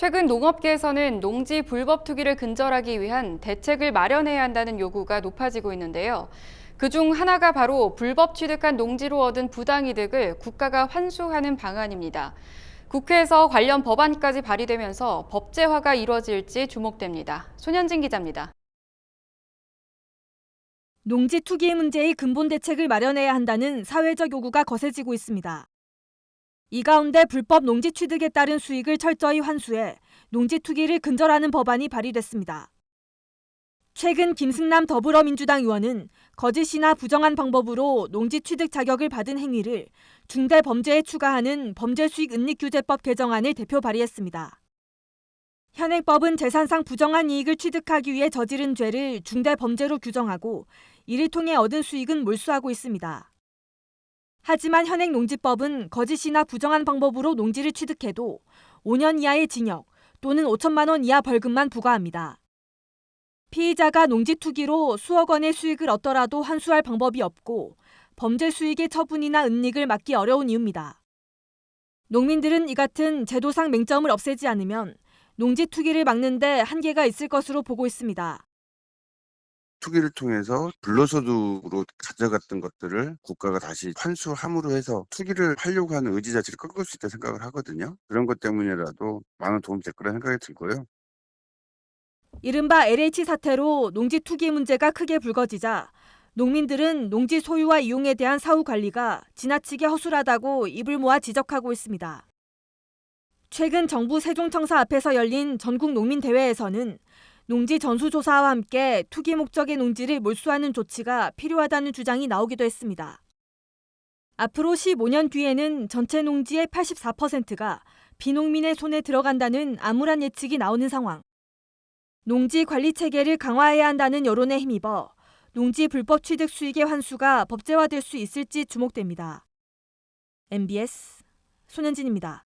최근 농업계에서는 농지 불법 투기를 근절하기 위한 대책을 마련해야 한다는 요구가 높아지고 있는데요. 그중 하나가 바로 불법 취득한 농지로 얻은 부당이득을 국가가 환수하는 방안입니다. 국회에서 관련 법안까지 발의되면서 법제화가 이뤄질지 주목됩니다. 손현진 기자입니다. 농지 투기 문제의 근본 대책을 마련해야 한다는 사회적 요구가 거세지고 있습니다. 이 가운데 불법 농지 취득에 따른 수익을 철저히 환수해 농지 투기를 근절하는 법안이 발의됐습니다. 최근 김승남 더불어민주당 의원은 거짓이나 부정한 방법으로 농지 취득 자격을 받은 행위를 중대 범죄에 추가하는 범죄수익 은닉규제법 개정안을 대표 발의했습니다. 현행법은 재산상 부정한 이익을 취득하기 위해 저지른 죄를 중대 범죄로 규정하고 이를 통해 얻은 수익은 몰수하고 있습니다. 하지만 현행 농지법은 거짓이나 부정한 방법으로 농지를 취득해도 5년 이하의 징역 또는 5천만 원 이하 벌금만 부과합니다. 피의자가 농지 투기로 수억 원의 수익을 얻더라도 환수할 방법이 없고 범죄 수익의 처분이나 은닉을 막기 어려운 이유입니다. 농민들은 이 같은 제도상 맹점을 없애지 않으면 농지 투기를 막는데 한계가 있을 것으로 보고 있습니다. 투기를 통해서 불로소득으로 가져갔던 것들을 국가가 다시 환수함으로 해서 투기를 하려고 하는 의지 자체를 꺾을 수 있다 생각을 하거든요. 그런 것 때문이라도 많은 도움이 될 거라 생각이 들고요. 이른바 LH 사태로 농지 투기 문제가 크게 불거지자 농민들은 농지 소유와 이용에 대한 사후 관리가 지나치게 허술하다고 입을 모아 지적하고 있습니다. 최근 정부 세종청사 앞에서 열린 전국 농민 대회에서는 농지 전수조사와 함께 투기 목적의 농지를 몰수하는 조치가 필요하다는 주장이 나오기도 했습니다. 앞으로 15년 뒤에는 전체 농지의 84%가 비농민의 손에 들어간다는 암울한 예측이 나오는 상황. 농지 관리 체계를 강화해야 한다는 여론에 힘입어 농지 불법 취득 수익의 환수가 법제화될 수 있을지 주목됩니다. MBS 손현진입니다.